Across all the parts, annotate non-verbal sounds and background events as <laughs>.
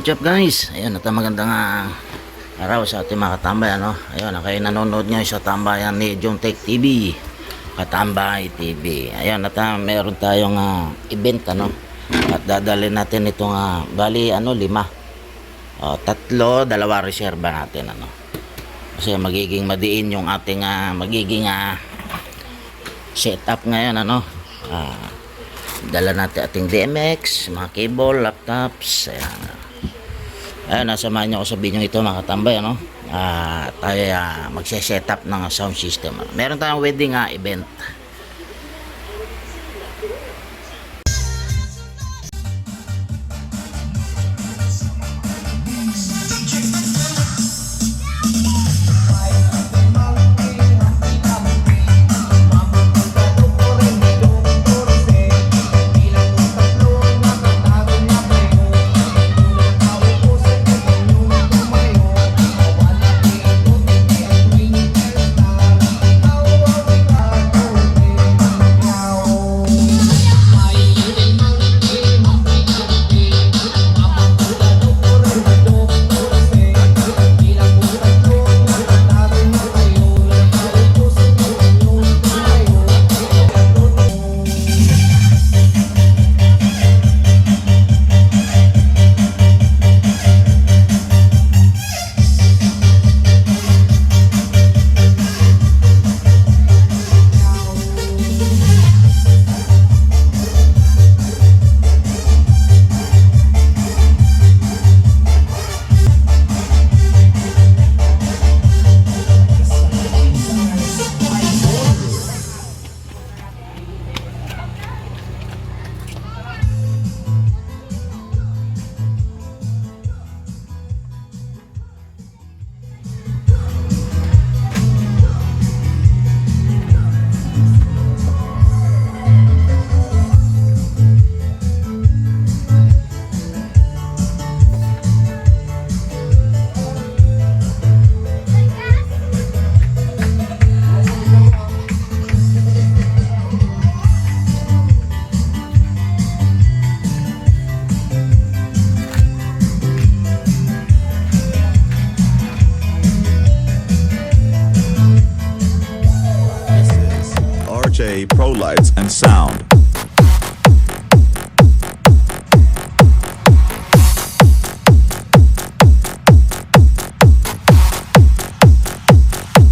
What's up guys? Ayun, ito magandang ah, araw sa ating mga katambay, ano? Ayun, kayo nanonood ngayon sa tambayan ni Jong Tech TV. Katambay TV. Ayun, at ah, meron tayong ah, event, ano? At dadalhin natin itong, ah, bali, ano, lima. O, tatlo, dalawa reserva natin, ano? Kasi magiging madiin yung ating, ah, magiging, ah, setup ngayon, ano? Ah, dala natin ating DMX, mga cable, laptops, ayan. Ayan, nasamahan niyo ako sa video ito mga katambay, ano? Ah, tayo ah, magse-set up ng sound system. ano. Meron tayong wedding ah, event.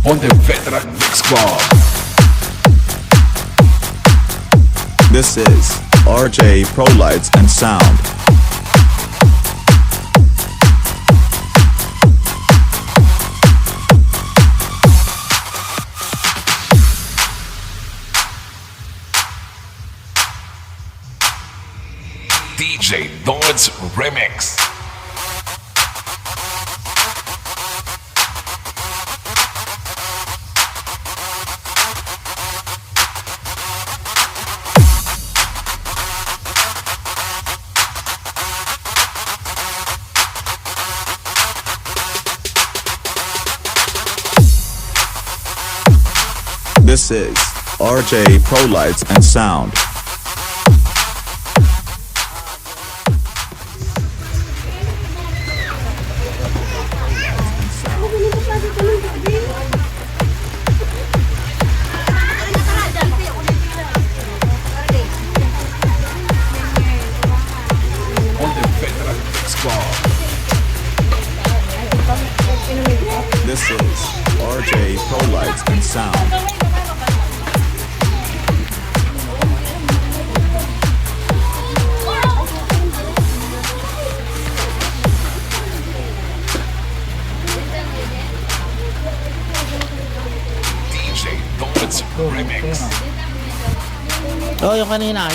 On the Veteran Mix Club. This is RJ Pro Lights and Sound. DJ Dodds Remix. RJ Pro Lights and Sound. Oh, yung kanina.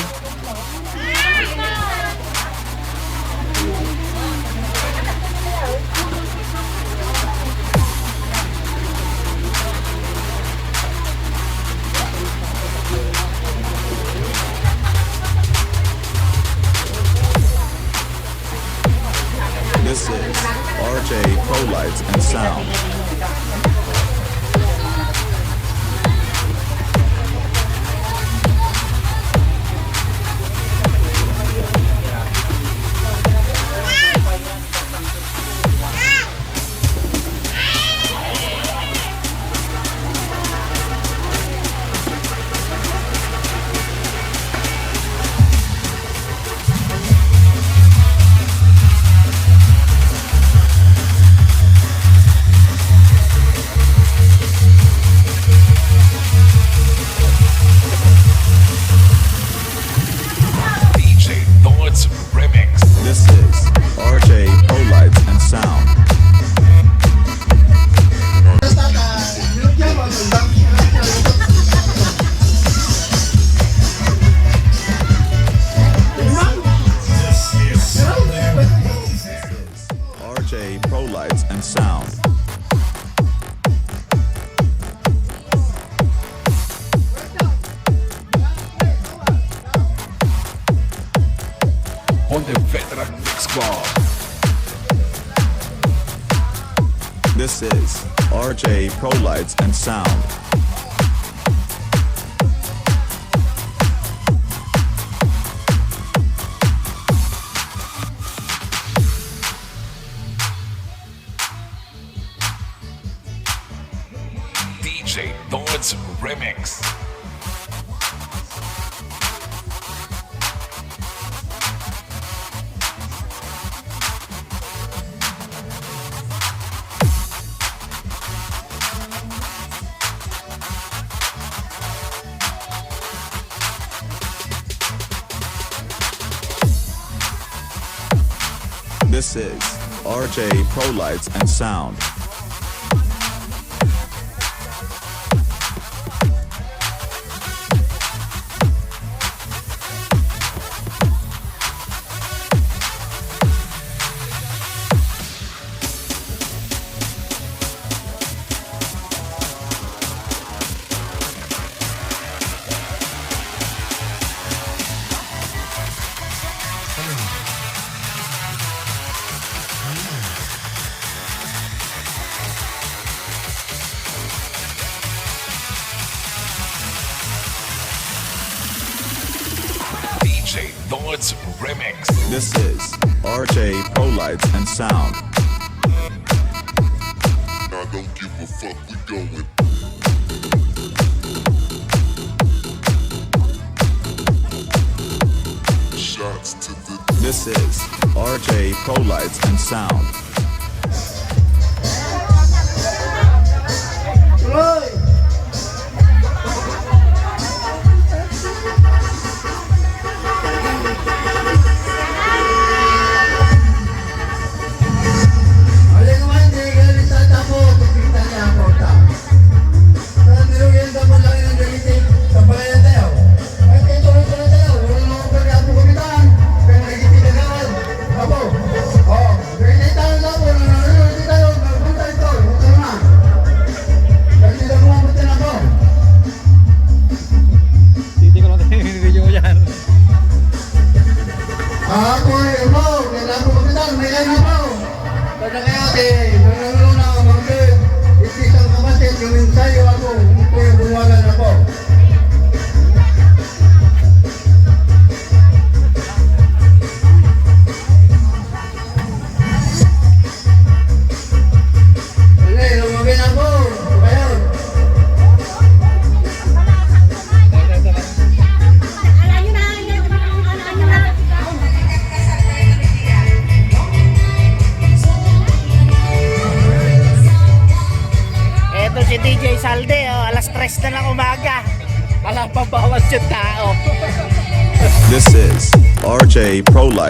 This is RJ Pro Lights and Sound. and Mix Club. This is RJ Pro Lights and Sound. DJ Thorns Remix. This is RJ Pro Lights and Sound. Remix. This is RJ Polites and Sound. I don't give a fuck, we going. Shots to the. This is RJ Polites and Sound. Right.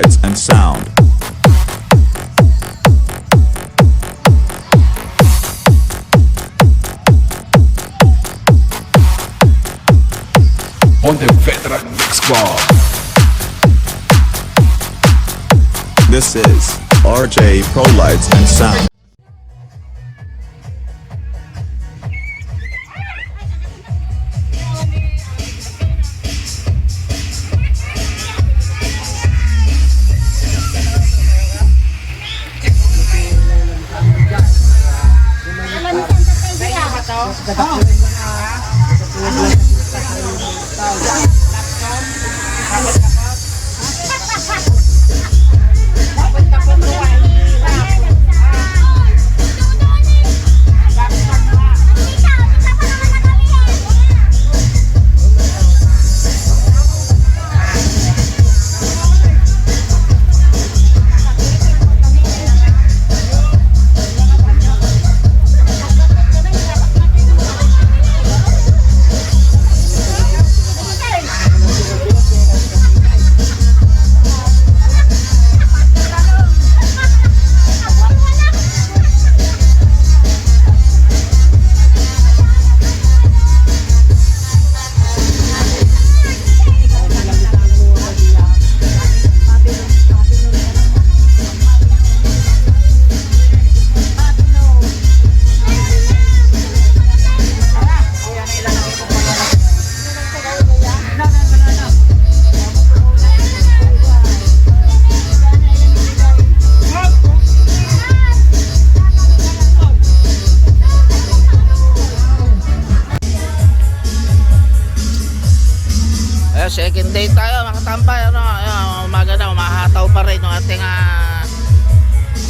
sides and sound. Pontevedra Mix Club. This is RJ Pro Lights and Sound. Oh,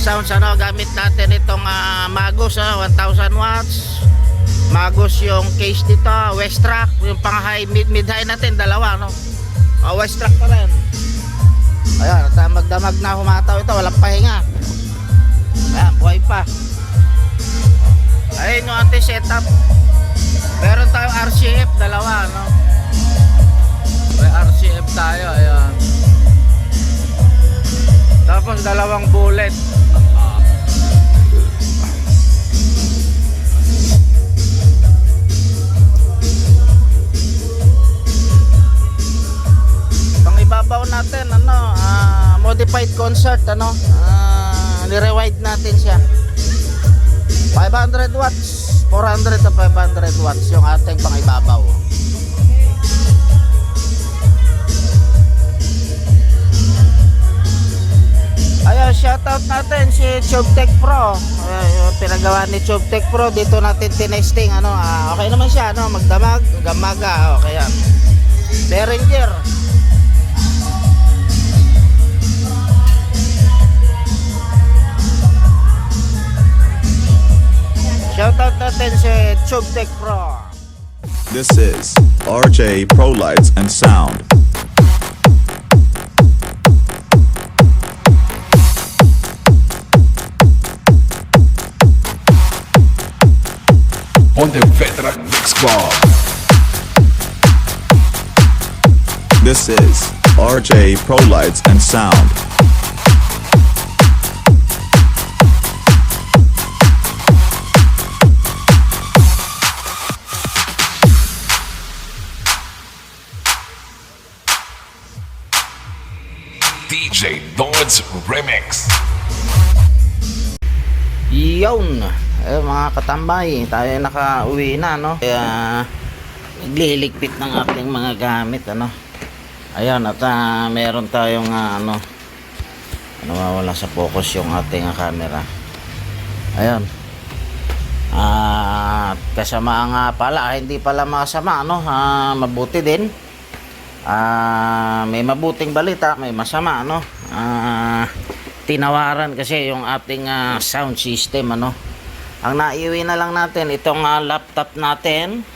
sounds, ano, gamit natin itong ah, Magus, ah, 1000 watts. Magus yung case dito, West Track, yung pang high, mid, mid high natin, dalawa, no? Oh, West Track pa rin. Ah, magdamag na humataw ito, walang pahinga. Ayan, buhay pa. Ayun yung ating setup. Meron tayong RCF, dalawa, no? May RCF tayo, ayan. Tapos dalawang bullet. Concert, ano, ah, ni-rewind natin siya. 500 watts, 400 to 500 watts yung ating pang ibabaw. Ayun, shoutout natin si Chubtech Pro. Ayun, pinagawa ni Chubtech Pro dito natin tinesting ano. ah, okay naman siya ano, magdamag, gamaga, okay yan. Behringer. Shoutout natin si Chubtech Pro. This is RJ Pro Lights and Sound. On the Veteran Mix Club. This is RJ Pro Lights and Sound. DJ Lords Remix. Yun. Eh, mga katambay, tayo naka-uwi na, no? Kaya, nagliligpit ng ating mga gamit, ano? Ayan, at ah, meron tayong, ah, ano, nawawala sa focus yung ating ah, camera. Ayan. Ah, kasama nga pala, hindi pala masama, ano? Ah, mabuti din. Ah, may mabuting balita, may masama, ano? Ah, tinawaran kasi yung ating ah, sound system, ano? Ang naiuwi na lang natin itong ah, laptop natin,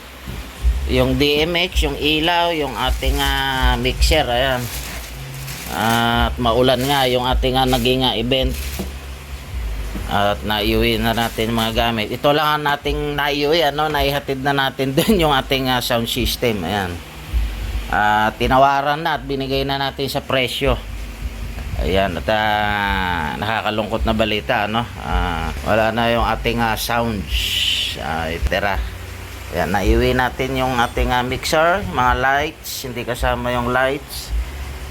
yung DMX, yung ilaw, yung ating ah, mixer, ayan. At maulan nga yung ating naging event. At naiuwi na natin mga gamit. Ito lang ang nating naiuwi, ano, naihatid na natin <laughs> dun yung ating sound system, ayan. Ah, tinawaran na at binigay na natin sa presyo. Ayan, at ah, nakakalungkot na balita, no? Ah, wala na yung ating ah, sounds. Ah, itera. Ayan, naiwi natin yung ating ah, mixer, mga lights, hindi kasama yung lights.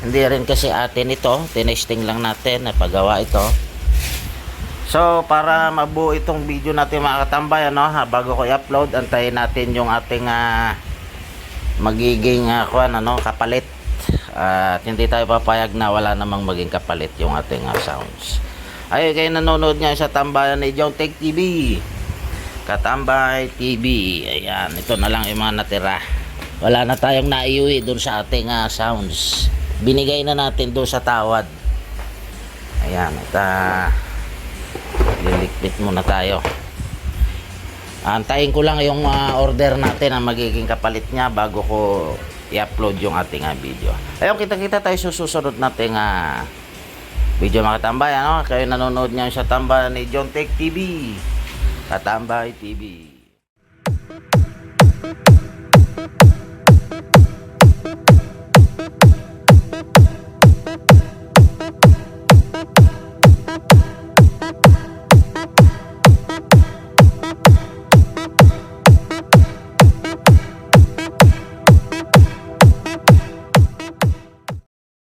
Hindi rin kasi atin ito, tinesting lang natin, napagawa ito. So, para mabuo itong video natin mga katambay, ano, bago ko i-upload, antayin natin yung ating ah, magiging uh, kuan ano kapalit. At hindi tayo papayag na wala namang maging kapalit yung ating uh, sounds. Ay kayo nanonood nga sa tambayan ni John Tech TV Katambay TV ayan ito na lang yung mga natira. Wala na tayong naiuwi dun sa ating uh, sounds. Binigay na natin doon sa tawad. Ayan at uh, lilikpit muna tayo Antayin ko lang yung ah, order natin ang magiging kapalit niya bago ko i-upload yung ating ah, video. Ayun, kita-kita tayo sa susunod nating ah, video mga katambay. Ano? Kayo nanonood niya sa tambayan ni John Tech TV. Katambay TV.